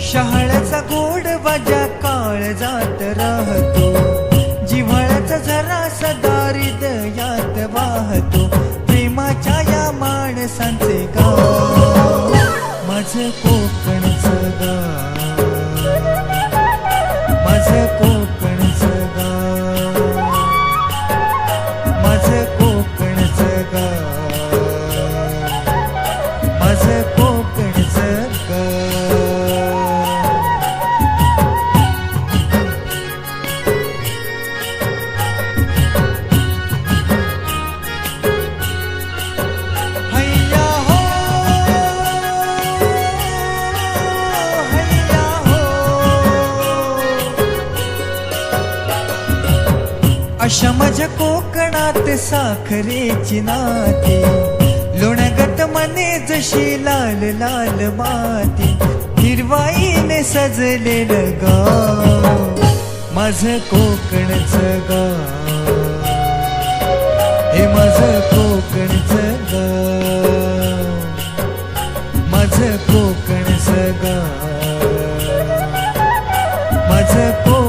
शहाळ्याचा गोड वाजा काळ जात राहतो. जिव्हाळ्याचा झरा सदा हृदयात वाहतो. प्रेमाच्या या माणसांचे गाव. माझं कोकणचं गाव. माझं कोकण कोकणचं अशा माझ्या कोकणात साखरेची नाती। लोणगत जशी लाल लाल माती हिरवाईने सजलेलं गाव माझं कोकणचं गाव. हे माझं कोकणचं गाव माझं कोकणचं गाव. माझं कोकण